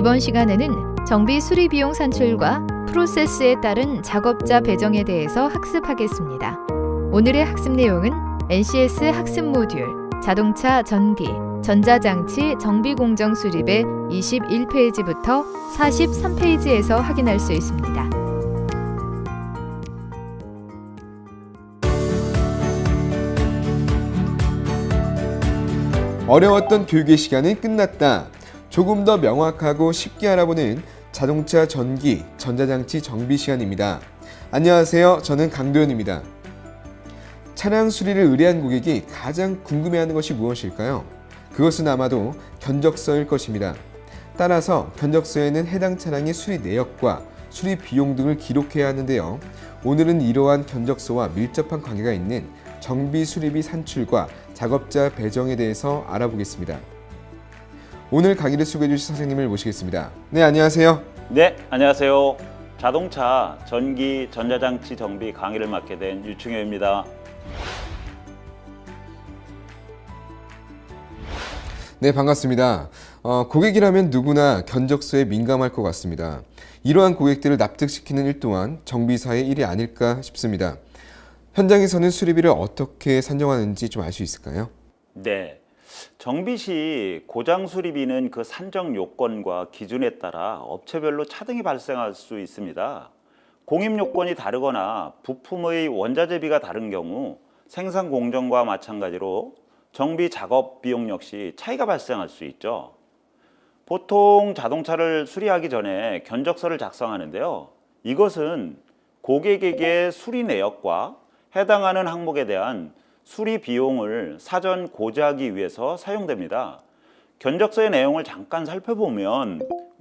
이번 시간에는 정비 수리 비용 산출과 프로세스에 따른 작업자 배정에 대해서 학습하겠습니다. 오늘의 학습 내용은 NCS 학습 모듈 자동차 전기 전자장치 정비 공정 수립의 21페이지부터 43페이지에서 확인할 수 있습니다. 어려웠던 교육의 시간은 끝났다. 조금 더 명확하고 쉽게 알아보는 자동차 전기, 전자장치 정비 시간입니다. 안녕하세요. 저는 강도현입니다. 차량 수리를 의뢰한 고객이 가장 궁금해하는 것이 무엇일까요? 그것은 아마도 견적서일 것입니다. 따라서 견적서에는 해당 차량의 수리 내역과 수리 비용 등을 기록해야 하는데요. 오늘은 이러한 견적서와 밀접한 관계가 있는 정비 수리비 산출과 작업자 배정에 대해서 알아보겠습니다. 오늘 강의를 소개해 주실 선생님을 모시겠습니다. 네, 안녕하세요. 네, 안녕하세요. 자동차 전기 전자장치 정비 강의를 맡게 된 유충효입니다. 네, 반갑습니다. 어, 고객이라면 누구나 견적서에 민감할 것 같습니다. 이러한 고객들을 납득시키는 일 또한 정비사의 일이 아닐까 싶습니다. 현장에서는 수리비를 어떻게 산정하는지 좀 알 수 있을까요? 네. 정비 시 고장 수리비는 그 산정 요건과 기준에 따라 업체별로 차등이 발생할 수 있습니다. 공입 요건이 다르거나 부품의 원자재비가 다른 경우 생산 공정과 마찬가지로 정비 작업 비용 역시 차이가 발생할 수 있죠. 보통 자동차를 수리하기 전에 견적서를 작성하는데요. 이것은 고객에게 수리 내역과 해당하는 항목에 대한 수리 비용을 사전 고지하기 위해서 사용됩니다. 견적서의 내용을 잠깐 살펴보면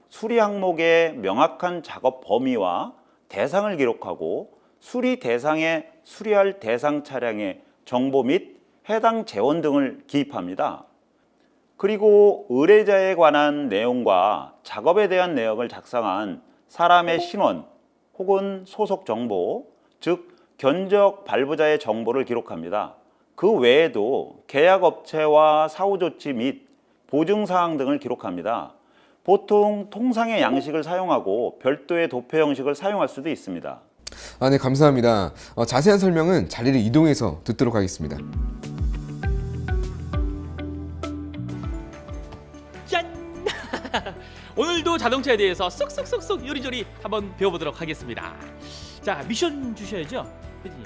수리 항목의 명확한 작업 범위와 대상을 기록하고 수리 대상에 수리할 대상 차량의 정보 및 해당 재원 등을 기입합니다. 그리고 의뢰자에 관한 내용과 작업에 대한 내역을 작성한 사람의 신원 혹은 소속 정보, 즉 견적 발부자의 정보를 기록합니다. 그 외에도 계약 업체와 사후 조치 및 보증 사항 등을 기록합니다. 보통 통상의 양식을 사용하고 별도의 도표 형식을 사용할 수도 있습니다. 아, 네, 감사합니다. 어, 자세한 설명은 자리를 이동해서 듣도록 하겠습니다. 짠! 오늘도 자동차에 대해서 쏙쏙쏙쏙 요리조리 한번 배워보도록 하겠습니다. 자 미션 주셔야죠.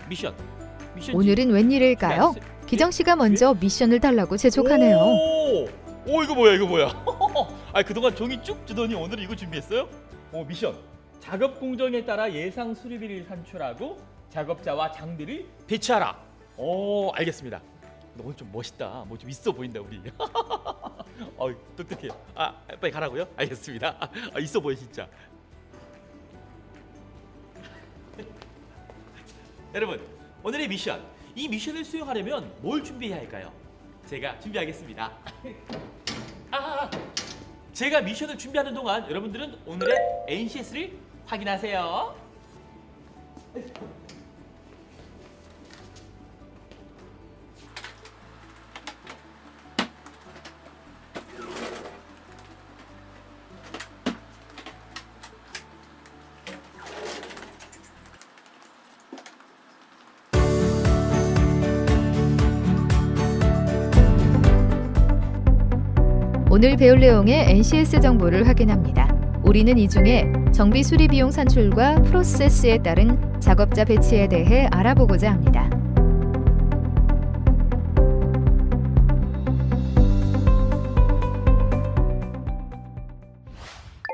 미션. 오늘은 웬일일까요? 기정 씨가 먼저 미션을 달라고 재촉하네요. 오, 오 이거 뭐야 이거 뭐야? 아 그동안 종이 쭉 주더니 오늘 이거 준비했어요? 오 미션. 작업 공정에 따라 예상 수리비를 산출하고 작업자와 장비를 배치하라. 오 알겠습니다. 너 오늘 좀 멋있다. 뭐 좀 있어 보인다 우리. 어 똑똑해요. 아 빨리 가라고요? 알겠습니다. 아, 있어 보여 진짜. 여러분 오늘의 미션 이 미션을 수행하려면 뭘 준비해야 할까요? 제가 준비하겠습니다. 아, 제가 미션을 준비하는 동안 여러분들은 오늘의 NCS를 확인하세요. 오늘 배울 내용의 NCS 정보를 확인합니다. 우리는 이 중에 정비 수리 비용 산출과 프로세스에 따른 작업자 배치에 대해 알아보고자 합니다.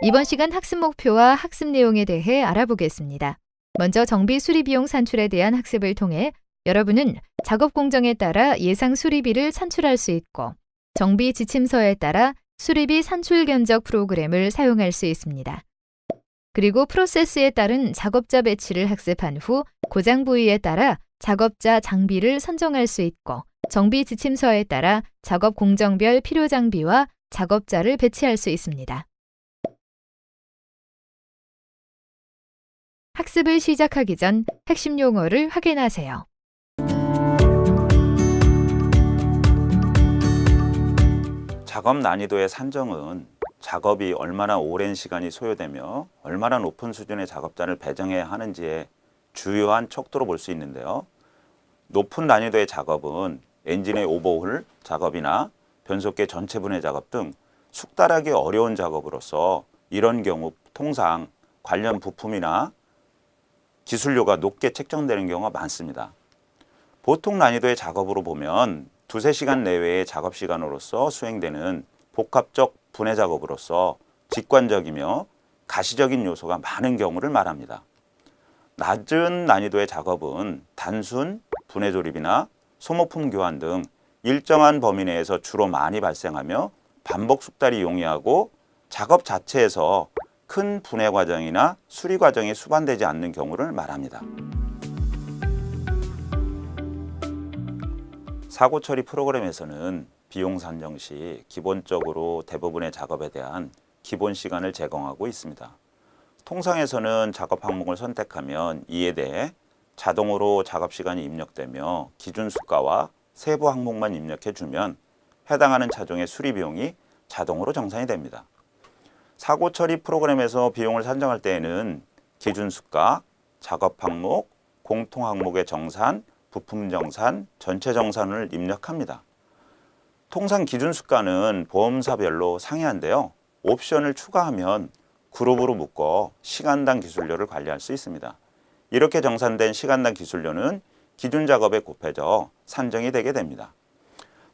이번 시간 학습 목표와 학습 내용에 대해 알아보겠습니다. 먼저 정비 수리 비용 산출에 대한 학습을 통해 여러분은 작업 공정에 따라 예상 수리비를 산출할 수 있고 정비 지침서에 따라 수리비 산출 견적 프로그램을 사용할 수 있습니다. 그리고 프로세스에 따른 작업자 배치를 학습한 후 고장 부위에 따라 작업자 장비를 선정할 수 있고 정비 지침서에 따라 작업 공정별 필요 장비와 작업자를 배치할 수 있습니다. 학습을 시작하기 전 핵심 용어를 확인하세요. 작업 난이도의 산정은 작업이 얼마나 오랜 시간이 소요되며 얼마나 높은 수준의 작업자를 배정해야 하는지의 주요한 척도로 볼 수 있는데요. 높은 난이도의 작업은 엔진의 오버홀 작업이나 변속계 전체 분해 작업 등 숙달하기 어려운 작업으로서 이런 경우 통상 관련 부품이나 기술료가 높게 책정되는 경우가 많습니다. 보통 난이도의 작업으로 보면 두세 시간 내외의 작업 시간으로서 수행되는 복합적 분해 작업으로서 직관적이며 가시적인 요소가 많은 경우를 말합니다. 낮은 난이도의 작업은 단순 분해 조립이나 소모품 교환 등 일정한 범위 내에서 주로 많이 발생하며 반복 숙달이 용이하고 작업 자체에서 큰 분해 과정이나 수리 과정이 수반되지 않는 경우를 말합니다. 사고 처리 프로그램에서는 비용 산정 시 기본적으로 대부분의 작업에 대한 기본 시간을 제공하고 있습니다. 통상에서는 작업 항목을 선택하면 이에 대해 자동으로 작업 시간이 입력되며 기준 수가와 세부 항목만 입력해 주면 해당하는 차종의 수리 비용이 자동으로 정산이 됩니다. 사고 처리 프로그램에서 비용을 산정할 때에는 기준 수가, 작업 항목, 공통 항목의 정산, 부품 정산, 전체 정산을 입력합니다. 통상 기준 수가는 보험사별로 상이한데요. 옵션을 추가하면 그룹으로 묶어 시간당 기술료를 관리할 수 있습니다. 이렇게 정산된 시간당 기술료는 기준 작업에 곱해져 산정이 되게 됩니다.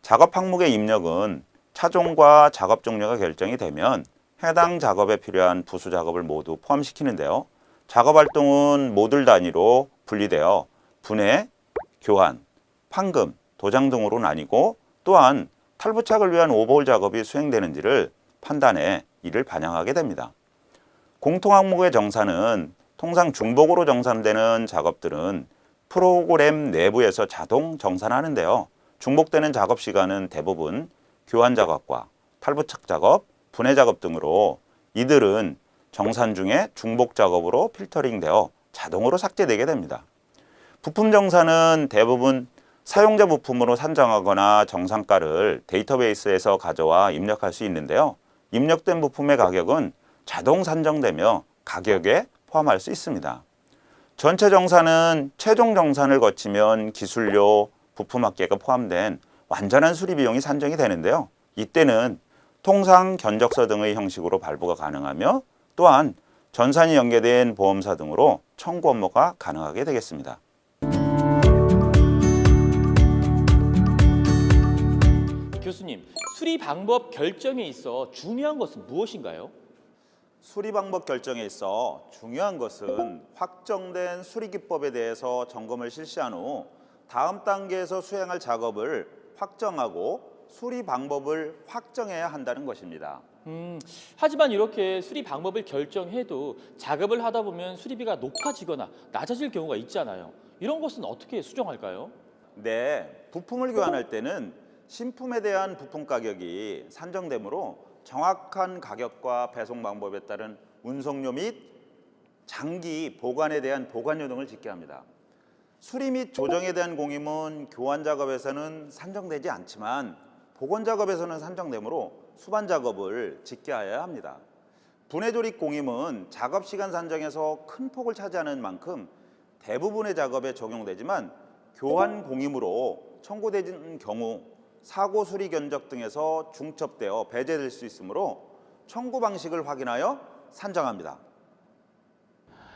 작업 항목의 입력은 차종과 작업 종류가 결정이 되면 해당 작업에 필요한 부수 작업을 모두 포함시키는데요. 작업 활동은 모듈 단위로 분리되어 분해, 교환, 판금, 도장 등으로 나뉘고 또한 탈부착을 위한 오버홀 작업이 수행되는지를 판단해 이를 반영하게 됩니다. 공통 항목의 정산은 통상 중복으로 정산되는 작업들은 프로그램 내부에서 자동 정산하는데요. 중복되는 작업 시간은 대부분 교환 작업과 탈부착 작업, 분해 작업 등으로 이들은 정산 중에 중복 작업으로 필터링되어 자동으로 삭제되게 됩니다. 부품 정산은 대부분 사용자 부품으로 산정하거나 정상가를 데이터베이스에서 가져와 입력할 수 있는데요. 입력된 부품의 가격은 자동 산정되며 가격에 포함할 수 있습니다. 전체 정산은 최종 정산을 거치면 기술료, 부품 합계가 포함된 완전한 수리 비용이 산정이 되는데요. 이때는 통상 견적서 등의 형식으로 발부가 가능하며 또한 전산이 연계된 보험사 등으로 청구 업무가 가능하게 되겠습니다. 교수님, 수리 방법 결정에 있어 중요한 것은 무엇인가요? 수리 방법 결정에 있어 중요한 것은 확정된 수리 기법에 대해서 점검을 실시한 후 다음 단계에서 수행할 작업을 확정하고 수리 방법을 확정해야 한다는 것입니다. 음, 하지만 이렇게 수리 방법을 결정해도 작업을 하다 보면 수리비가 높아지거나 낮아질 경우가 있잖아요. 이런 것은 어떻게 수정할까요? 네, 부품을 교환할 때는 신품에 대한 부품 가격이 산정되므로 정확한 가격과 배송 방법에 따른 운송료 및 장기 보관에 대한 보관료 등을 짓게 합니다. 수리 및 조정에 대한 공임은 교환 작업에서는 산정되지 않지만 복원 작업에서는 산정되므로 수반 작업을 짓게 하여야 합니다. 분해 조립 공임은 작업 시간 산정에서 큰 폭을 차지하는 만큼 대부분의 작업에 적용되지만 교환 공임으로 청구되는 경우 사고 수리 견적 등에서 중첩되어 배제될 수 있으므로 청구 방식을 확인하여 산정합니다.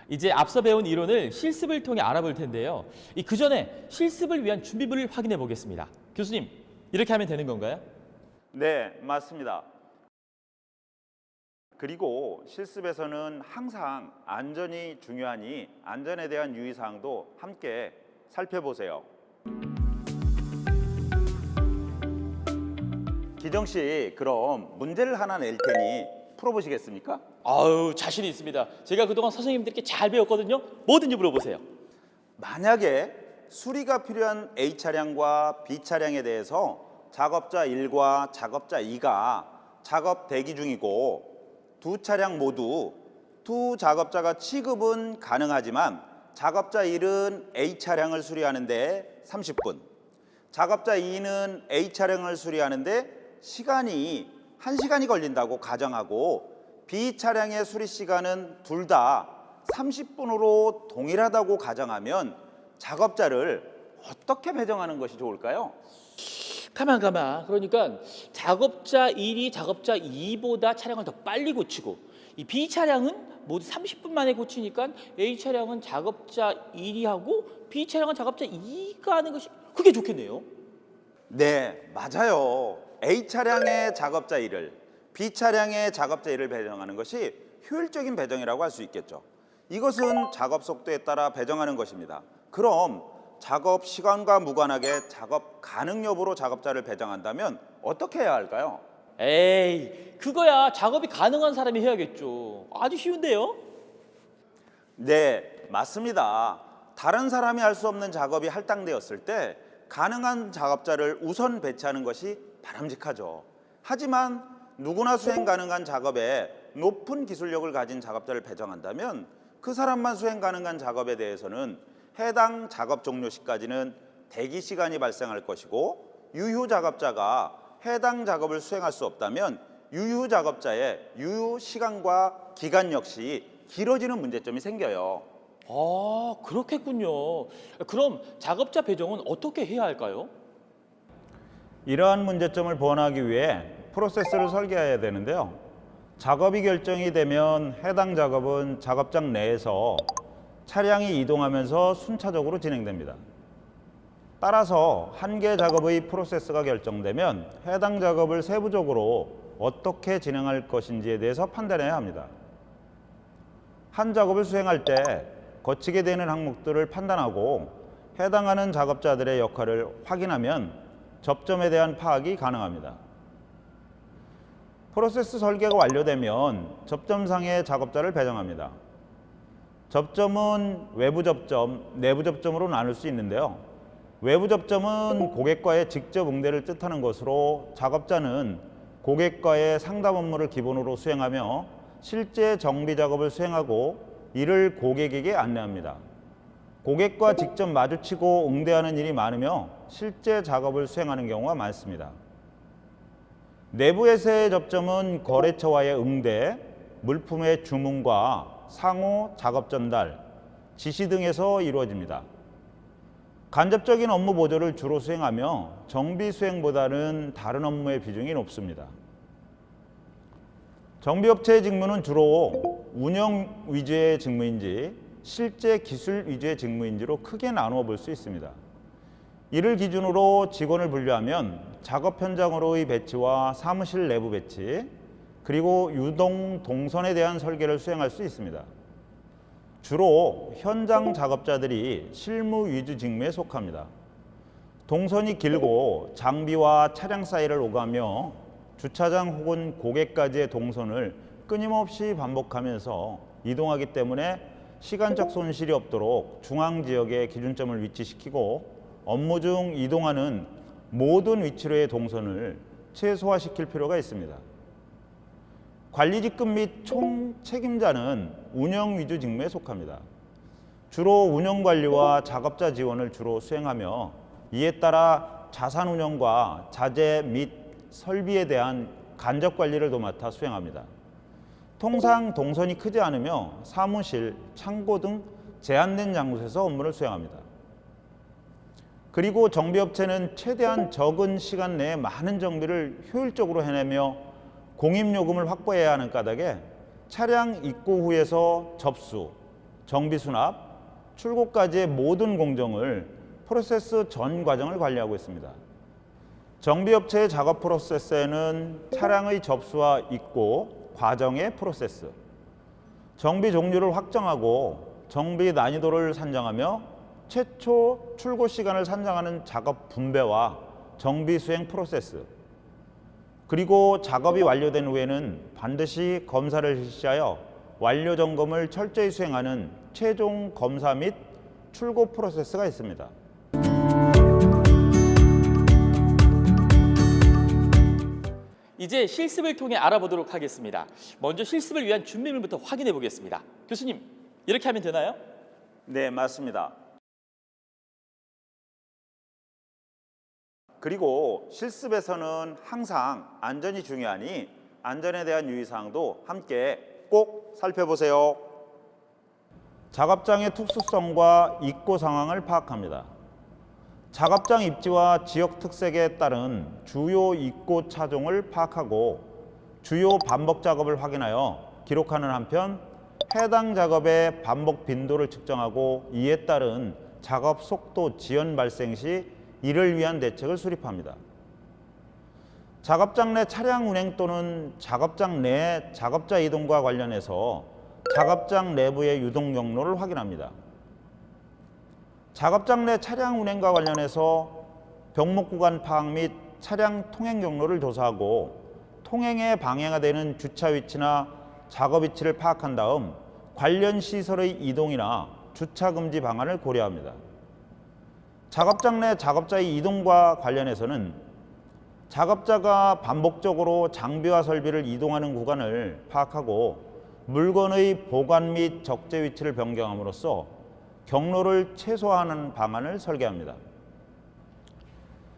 이제 앞서 배운 이론을 실습을 통해 알아볼 텐데요. 이 그 전에 실습을 위한 준비물을 확인해 보겠습니다. 교수님, 이렇게 하면 되는 건가요? 네, 맞습니다. 그리고 실습에서는 항상 안전이 중요하니 안전에 대한 유의사항도 함께 살펴보세요. 기정 씨, 그럼 문제를 하나 낼 테니 풀어보시겠습니까? 아유, 자신 있습니다. 제가 그동안 선생님들께 잘 배웠거든요. 뭐든지 물어보세요. 만약에 수리가 필요한 A 차량과 B 차량에 대해서 작업자 1과 작업자 2가 작업 대기 중이고 두 차량 모두 두 작업자가 취급은 가능하지만 작업자 1은 A 차량을 수리하는데 30분, 작업자 2는 A 차량을 수리하는데 시간이 1시간이 걸린다고 가정하고 B 차량의 수리 시간은 둘 다 30분으로 동일하다고 가정하면 작업자를 어떻게 배정하는 것이 좋을까요? 가만 가만. 그러니까 작업자 1이 작업자 2보다 차량을 더 빨리 고치고 이 B 차량은 모두 30분 만에 고치니까 A 차량은 작업자 1이 하고 B 차량은 작업자 2가 하는 것이 그게 좋겠네요. 네, 맞아요. A 차량의 작업자 일을 B 차량의 작업자 일을 배정하는 것이 효율적인 배정이라고 할 수 있겠죠. 이것은 작업 속도에 따라 배정하는 것입니다. 그럼 작업 시간과 무관하게 작업 가능 여부로 작업자를 배정한다면 어떻게 해야 할까요? 에이, 그거야 작업이 가능한 사람이 해야겠죠. 아주 쉬운데요. 네, 맞습니다. 다른 사람이 할 수 없는 작업이 할당되었을 때 가능한 작업자를 우선 배치하는 것이 바람직하죠. 하지만 누구나 수행 가능한 작업에 높은 기술력을 가진 작업자를 배정한다면 그 사람만 수행 가능한 작업에 대해서는 해당 작업 종료 시까지는 대기 시간이 발생할 것이고 유효 작업자가 해당 작업을 수행할 수 없다면 유효 작업자의 유효 시간과 기간 역시 길어지는 문제점이 생겨요. 아, 그렇겠군요. 그럼 작업자 배정은 어떻게 해야 할까요? 이러한 문제점을 보완하기 위해 프로세스를 설계해야 되는데요. 작업이 결정이 되면 해당 작업은 작업장 내에서 차량이 이동하면서 순차적으로 진행됩니다. 따라서 한 개 작업의 프로세스가 결정되면 해당 작업을 세부적으로 어떻게 진행할 것인지에 대해서 판단해야 합니다. 한 작업을 수행할 때 거치게 되는 항목들을 판단하고 해당하는 작업자들의 역할을 확인하면 접점에 대한 파악이 가능합니다. 프로세스 설계가 완료되면 접점상의 작업자를 배정합니다. 접점은 외부 접점, 내부 접점으로 나눌 수 있는데요. 외부 접점은 고객과의 직접 응대를 뜻하는 것으로 작업자는 고객과의 상담 업무를 기본으로 수행하며 실제 정비 작업을 수행하고 이를 고객에게 안내합니다. 고객과 직접 마주치고 응대하는 일이 많으며 실제 작업을 수행하는 경우가 많습니다. 내부에서의 접점은 거래처와의 응대, 물품의 주문과 상호 작업 전달, 지시 등에서 이루어집니다. 간접적인 업무 보조를 주로 수행하며 정비 수행보다는 다른 업무의 비중이 높습니다. 정비업체의 직무는 주로 운영 위주의 직무인지 실제 기술 위주의 직무인지로 크게 나누어 볼 수 있습니다. 이를 기준으로 직원을 분류하면 작업 현장으로의 배치와 사무실 내부 배치, 그리고 유동 동선에 대한 설계를 수행할 수 있습니다. 주로 현장 작업자들이 실무 위주 직무에 속합니다. 동선이 길고 장비와 차량 사이를 오가며 주차장 혹은 고객까지의 동선을 끊임없이 반복하면서 이동하기 때문에 시간적 손실이 없도록 중앙 지역에 기준점을 위치시키고 업무 중 이동하는 모든 위치로의 동선을 최소화시킬 필요가 있습니다. 관리 직급 및 총 책임자는 운영 위주 직무에 속합니다. 주로 운영 관리와 작업자 지원을 주로 수행하며 이에 따라 자산 운영과 자재 및 설비에 대한 간접 관리를 도맡아 수행합니다. 통상 동선이 크지 않으며 사무실, 창고 등 제한된 장소에서 업무를 수행합니다. 그리고 정비업체는 최대한 적은 시간 내에 많은 정비를 효율적으로 해내며 공입요금을 확보해야 하는 까닭에 차량 입고 후에서 접수, 정비 수납, 출고까지의 모든 공정을 프로세스 전 과정을 관리하고 있습니다. 정비업체의 작업 프로세스에는 차량의 접수와 입고 과정의 프로세스, 정비 종류를 확정하고 정비 난이도를 산정하며 최초 출고 시간을 산정하는 작업 분배와 정비 수행 프로세스, 그리고 작업이 완료된 후에는 반드시 검사를 실시하여 완료 점검을 철저히 수행하는 최종 검사 및 출고 프로세스가 있습니다. 이제 실습을 통해 알아보도록 하겠습니다. 먼저 실습을 위한 준비물부터 확인해 보겠습니다. 교수님, 이렇게 하면 되나요? 네, 맞습니다. 그리고 실습에서는 항상 안전이 중요하니 안전에 대한 유의사항도 함께 꼭 살펴보세요. 작업장의 특수성과 입고 상황을 파악합니다. 작업장 입지와 지역 특색에 따른 주요 입고 차종을 파악하고 주요 반복 작업을 확인하여 기록하는 한편 해당 작업의 반복 빈도를 측정하고 이에 따른 작업 속도 지연 발생 시 이를 위한 대책을 수립합니다. 작업장 내 차량 운행 또는 작업장 내 작업자 이동과 관련해서 작업장 내부의 유동 경로를 확인합니다. 작업장 내 차량 운행과 관련해서 병목 구간 파악 및 차량 통행 경로를 조사하고 통행에 방해가 되는 주차 위치나 작업 위치를 파악한 다음 관련 시설의 이동이나 주차 금지 방안을 고려합니다. 작업장 내 작업자의 이동과 관련해서는 작업자가 반복적으로 장비와 설비를 이동하는 구간을 파악하고 물건의 보관 및 적재 위치를 변경함으로써 경로를 최소화하는 방안을 설계합니다.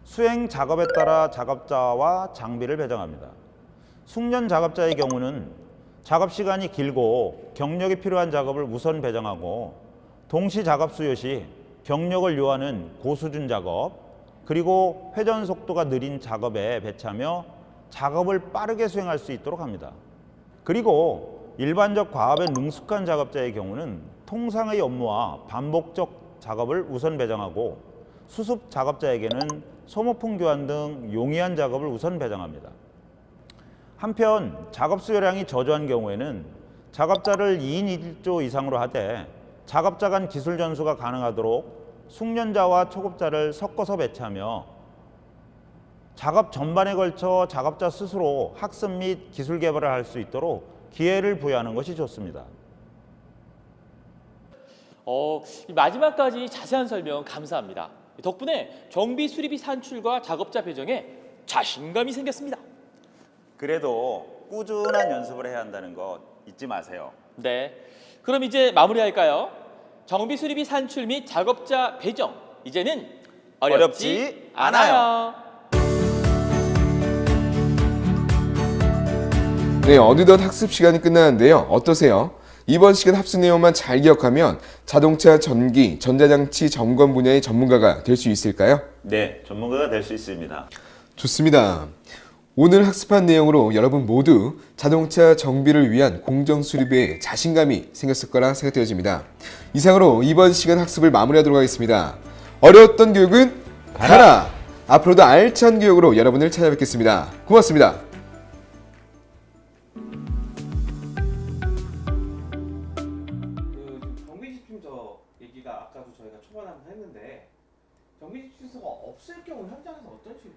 수행 작업에 따라 작업자와 장비를 배정합니다. 숙련 작업자의 경우는 작업 시간이 길고 경력이 필요한 작업을 우선 배정하고 동시 작업 수요 시 경력을 요하는 고수준 작업 그리고 회전 속도가 느린 작업에 배치하며 작업을 빠르게 수행할 수 있도록 합니다. 그리고 일반적 과업에 능숙한 작업자의 경우는 통상의 업무와 반복적 작업을 우선 배정하고 수습 작업자에게는 소모품 교환 등 용이한 작업을 우선 배정합니다. 한편 작업 수요량이 저조한 경우에는 작업자를 2인 1조 이상으로 하되 작업자 간 기술 전수가 가능하도록 숙련자와 초급자를 섞어서 배치하며 작업 전반에 걸쳐 작업자 스스로 학습 및 기술 개발을 할 수 있도록 기회를 부여하는 것이 좋습니다. 어, 이 마지막까지 자세한 설명 감사합니다. 덕분에 정비 수리비 산출과 작업자 배정에 자신감이 생겼습니다. 그래도 꾸준한 연습을 해야 한다는 것 잊지 마세요. 네. 그럼 이제 마무리할까요? 정비 수리비 산출 및 작업자 배정. 이제는 어렵지, 어렵지 않아요. 네, 어느덧 학습 시간이 끝나는데요. 어떠세요? 이번 시간 합수 내용만 잘 기억하면 자동차, 전기, 전자장치 점검 분야의 전문가가 될 수 있을까요? 네, 전문가가 될 수 있습니다. 좋습니다. 오늘 학습한 내용으로 여러분 모두 자동차 정비를 위한 공정 수리비에 자신감이 생겼을 거라 생각되어집니다. 이상으로 이번 시간 학습을 마무리하도록 하겠습니다. 어려웠던 교육은 가라! 앞으로도 알찬 교육으로 여러분을 찾아뵙겠습니다. 고맙습니다. 그 정비집중서 얘기가 아까도 저희가 초반에 한번 했는데 정비집중서가 없을 경우 현장에서 어떤 식으로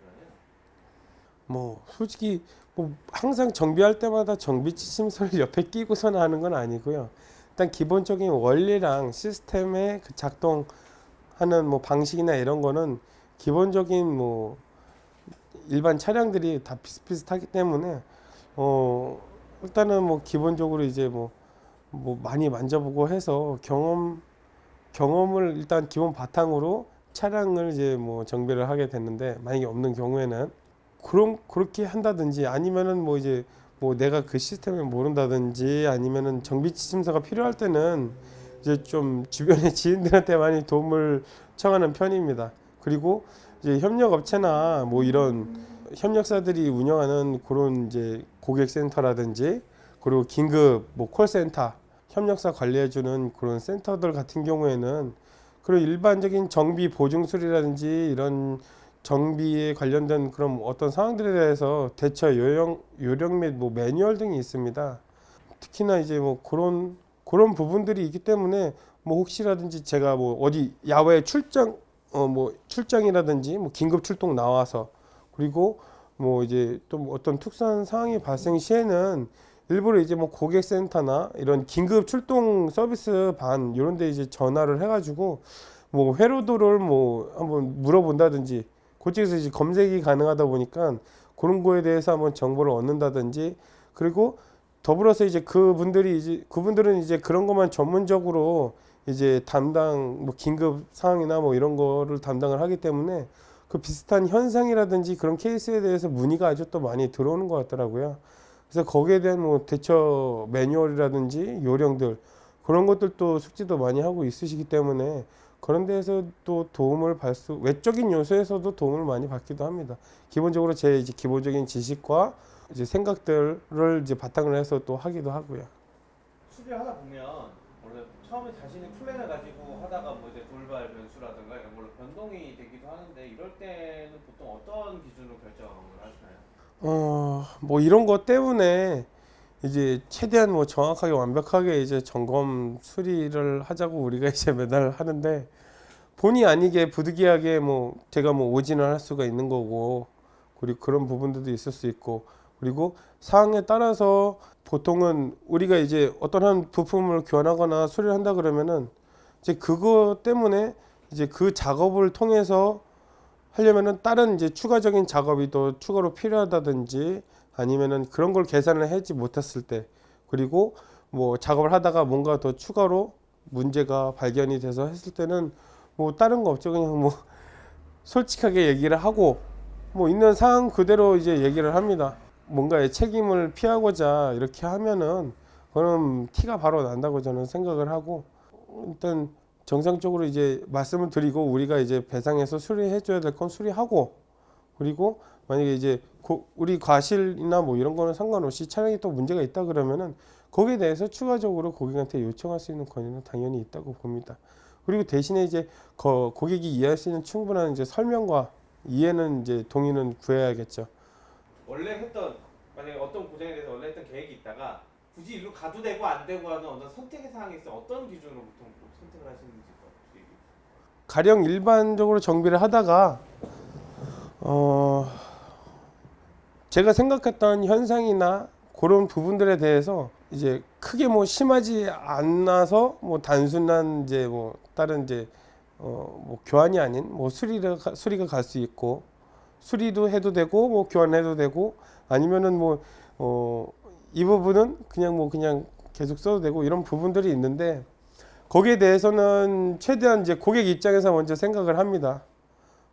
일어나요? 뭐 솔직히 뭐 항상 정비할 때마다 정비 지침서를 옆에 끼고선 하는 건 아니고요. 일단 기본적인 원리랑 시스템의 그 작동하는 뭐 방식이나 이런 거는 기본적인 뭐 일반 차량들이 다 비슷비슷하기 때문에 어 일단은 뭐 기본적으로 이제 뭐뭐 많이 만져보고 해서 경험 경험을 일단 기본 바탕으로 차량을 이제 뭐 정비를 하게 됐는데 만약에 없는 경우에는 그런 그렇게 한다든지 아니면은 뭐 이제 뭐 내가 그 시스템을 모른다든지 아니면은 정비 지침서가 필요할 때는 이제 좀 주변의 지인들한테 많이 도움을 청하는 편입니다. 그리고 이제 협력 업체나 뭐 이런 협력사들이 운영하는 그런 이제 고객센터라든지 그리고 긴급 뭐 콜센터 협력사 관리해주는 그런 센터들 같은 경우에는 그리고 일반적인 정비 보증술이라든지 이런 정비에 관련된 그런 어떤 상황들에 대해서 대처 요령 요령 및 뭐 매뉴얼 등이 있습니다. 특히나 이제 뭐 그런 그런 부분들이 있기 때문에 뭐 혹시라든지 제가 뭐 어디 야외 출장 어 뭐 출장이라든지 뭐 긴급 출동 나와서 그리고 뭐 이제 또 어떤 특수한 상황이 발생 시에는 일부러 이제 뭐 고객센터나 이런 긴급 출동 서비스 반 이런 데 이제 전화를 해 가지고 뭐 회로도를 뭐 한번 물어본다든지 그쪽에서 이제 검색이 가능하다 보니까 그런 거에 대해서 한번 정보를 얻는다든지 그리고 더불어서 이제 그분들이 이제 그분들은 이제 그런 것만 전문적으로 이제 담당 뭐 긴급 상황이나 뭐 이런 거를 담당을 하기 때문에 그 비슷한 현상이라든지 그런 케이스에 대해서 문의가 아주 또 많이 들어오는 것 같더라고요. 그래서 거기에 대한 뭐 대처 매뉴얼이라든지 요령들 그런 것들도 숙지도 많이 하고 있으시기 때문에 그런 데에서 또 도움을 받을 수 외적인 요소에서도 도움을 많이 받기도 합니다. 기본적으로 제 이제 기본적인 지식과 이제 생각들을 이제 바탕으로 해서 또 하기도 하고요. 수비를 하다 보면 원래 처음에 자신의 플랜을 가지고 하다가 뭐 이제 돌발 변수라든가 이런 걸로 변동이 되기도 하는데 이럴 때는 보통 어떤 기준으로 결정을 하시나요? 어, 뭐 이런 것 때문에 이제 최대한 뭐 정확하게 완벽하게 이제 점검 수리를 하자고 우리가 이제 매달 하는데 본의 아니게 부득이하게 뭐 제가 뭐 오진을 할 수가 있는 거고 그리고 그런 부분들도 있을 수 있고 그리고 상황에 따라서 보통은 우리가 이제 어떤 한 부품을 교환하거나 수리를 한다 그러면은 이제 그거 때문에 이제 그 작업을 통해서 하려면은 다른 이제 추가적인 작업이 또 추가로 필요하다든지 아니면은 그런 걸 계산을 하지 못했을 때 그리고 뭐 작업을 하다가 뭔가 더 추가로 문제가 발견이 돼서 했을 때는 뭐 다른 거 없죠. 그냥 뭐 솔직하게 얘기를 하고 뭐 있는 상황 그대로 이제 얘기를 합니다. 뭔가의 책임을 피하고자 이렇게 하면은 그럼 티가 바로 난다고 저는 생각을 하고 일단 정상적으로 이제 말씀을 드리고 우리가 이제 배상해서 수리해 줘야 될 건 수리하고 그리고 만약에 이제 고- 우리 과실이나 뭐 이런 거는 상관없이 차량이 또 문제가 있다 그러면은 거기에 대해서 추가적으로 고객한테 요청할 수 있는 권한은 당연히 있다고 봅니다. 그리고 대신에 이제 거- 고객이 이해할 수 있는 충분한 이제 설명과 이해는 이제 동의는 구해야겠죠. 원래 했던 만약에 어떤 고장에 대해서 원래 했던 계획이 있다가 굳이 일로 가도 되고 안 되고 하는 어떤 선택의 상황이 있어 어떤 기준으로 보통 선택을 하시는지 가령 일반적으로 정비를 하다가 어 제가 생각했던 현상이나 그런 부분들에 대해서 이제 크게 뭐 심하지 않아서 뭐 단순한 이제 뭐 다른 이제 어 뭐 교환이 아닌 뭐 수리가 수리가 갈 수 있고 수리도 해도 되고 뭐 교환해도 되고 아니면은 뭐 어 이 부분은 그냥 뭐 그냥 계속 써도 되고 이런 부분들이 있는데 거기에 대해서는 최대한 이제 고객 입장에서 먼저 생각을 합니다.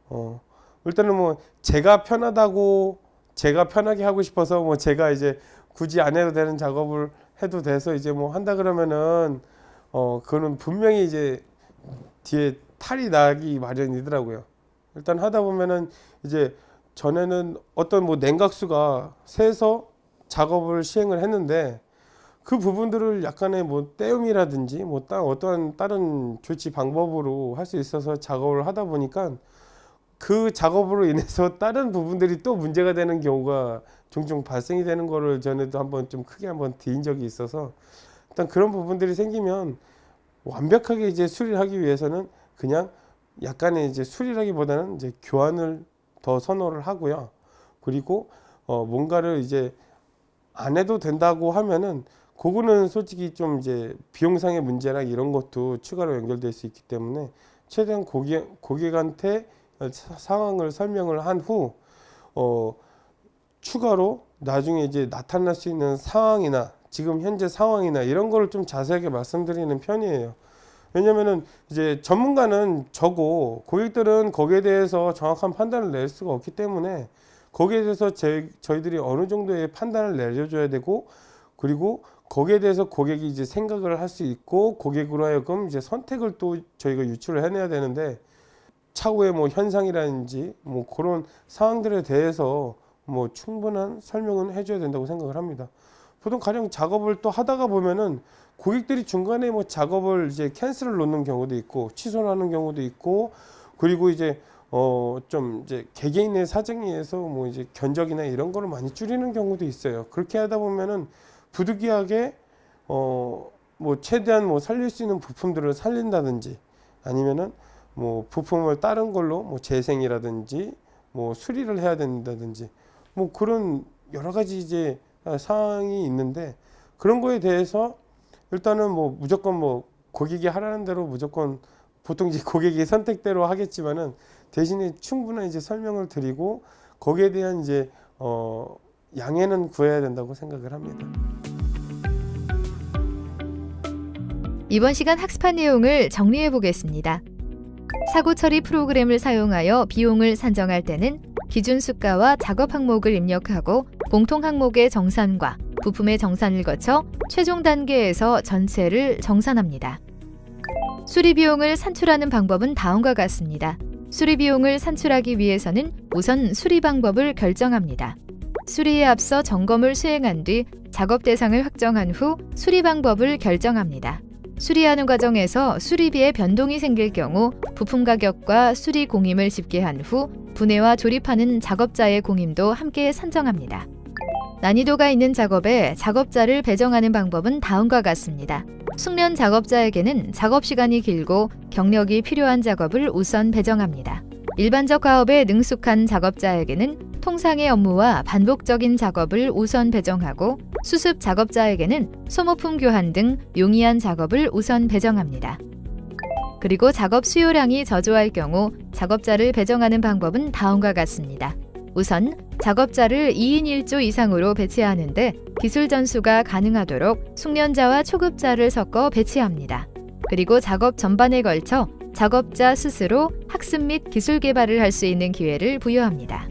어, 일단은 뭐 제가 편하다고 제가 편하게 하고 싶어서 뭐 제가 이제 굳이 안 해도 되는 작업을 해도 돼서 이제 뭐 한다 그러면은 어, 그거는 분명히 이제 뒤에 탈이 나기 마련이더라고요. 일단 하다 보면은 이제 전에는 어떤 뭐 냉각수가 새서 작업을 시행을 했는데 그 부분들을 약간의 뭐 떼움이라든지 뭐 따, 어떠한 다른 조치 방법으로 할 수 있어서 작업을 하다 보니까 그 작업으로 인해서 다른 부분들이 또 문제가 되는 경우가 종종 발생이 되는 거를 전에도 한번 좀 크게 한번 드인 적이 있어서 일단 그런 부분들이 생기면 완벽하게 이제 수리를 하기 위해서는 그냥 약간의 이제 수리라기보다는 이제 교환을 더 선호를 하고요. 그리고 어 뭔가를 이제 안 해도 된다고 하면은 그거는 솔직히 좀 이제 비용상의 문제나 이런 것도 추가로 연결될 수 있기 때문에 최대한 고객 고객한테 사- 상황을 설명을 한 후 어 추가로 나중에 이제 나타날 수 있는 상황이나 지금 현재 상황이나 이런 거를 좀 자세하게 말씀드리는 편이에요. 왜냐면은 이제 전문가는 저고 고객들은 거기에 대해서 정확한 판단을 낼 수가 없기 때문에 거기에 대해서 제, 저희들이 어느 정도의 판단을 내려줘야 되고 그리고 거기에 대해서 고객이 이제 생각을 할 수 있고 고객으로 하여금 이제 선택을 또 저희가 유출을 해내야 되는데 차후의 뭐 현상이라든지 뭐 그런 상황들에 대해서 뭐 충분한 설명은 해줘야 된다고 생각을 합니다. 보통 가령 작업을 또 하다가 보면은 고객들이 중간에 뭐 작업을 이제 캔슬을 놓는 경우도 있고 취소를 하는 경우도 있고 그리고 이제 어 좀 이제 개개인의 사정에 의해서 뭐 이제 견적이나 이런 거를 많이 줄이는 경우도 있어요. 그렇게 하다 보면은 부득이하게 어 뭐 최대한 뭐 살릴 수 있는 부품들을 살린다든지 아니면은 뭐 부품을 다른 걸로 뭐 재생이라든지 뭐 수리를 해야 된다든지 뭐 그런 여러 가지 이제 사항이 있는데 그런 거에 대해서 일단은 뭐 무조건 뭐 고객이 하라는 대로 무조건 보통 이제 고객이 선택대로 하겠지만은 대신에 충분한 이제 설명을 드리고 거기에 대한 이제 어 양해는 구해야 된다고 생각을 합니다. 이번 시간 학습한 내용을 정리해 보겠습니다. 사고 처리 프로그램을 사용하여 비용을 산정할 때는 기준 수가와 작업 항목을 입력하고 공통 항목의 정산과 부품의 정산을 거쳐 최종 단계에서 전체를 정산합니다. 수리 비용을 산출하는 방법은 다음과 같습니다. 수리 비용을 산출하기 위해서는 우선 수리 방법을 결정합니다. 수리에 앞서 점검을 수행한 뒤 작업 대상을 확정한 후 수리 방법을 결정합니다. 수리하는 과정에서 수리비에 변동이 생길 경우 부품 가격과 수리 공임을 집계한 후 분해와 조립하는 작업자의 공임도 함께 산정합니다. 난이도가 있는 작업에 작업자를 배정하는 방법은 다음과 같습니다. 숙련 작업자에게는 작업 시간이 길고 경력이 필요한 작업을 우선 배정합니다. 일반적 가업에 능숙한 작업자에게는 통상의 업무와 반복적인 작업을 우선 배정하고 수습 작업자에게는 소모품 교환 등 용이한 작업을 우선 배정합니다. 그리고 작업 수요량이 저조할 경우 작업자를 배정하는 방법은 다음과 같습니다. 우선 작업자를 2인 1조 이상으로 배치하는데 기술 전수가 가능하도록 숙련자와 초급자를 섞어 배치합니다. 그리고 작업 전반에 걸쳐 작업자 스스로 학습 및 기술 개발을 할 수 있는 기회를 부여합니다.